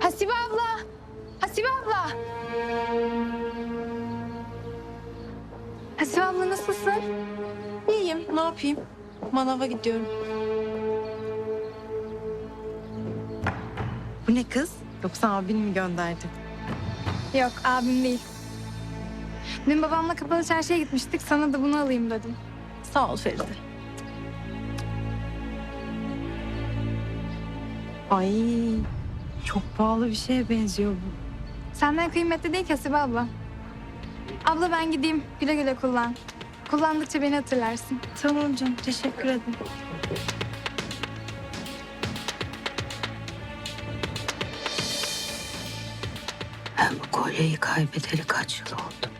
Hasibe abla! Hasibe abla! Hasibe abla nasılsın? İyiyim, ne yapayım? Manava gidiyorum. Bu ne kız? Yoksa abin mi gönderdi? Yok, abim değil. Dün babamla kapalı çarşıya gitmiştik. Sana da bunu alayım dedim. Sağ ol Feride. Ay, çok pahalı bir şeye benziyor bu. Senden kıymetli değil ki Hasibe abla. Abla ben gideyim. Güle güle kullan. Kullandıkça beni hatırlarsın. Tamam canım, teşekkür ederim. Ben bu kolyeyi kaybedeli kaç yıl oldu?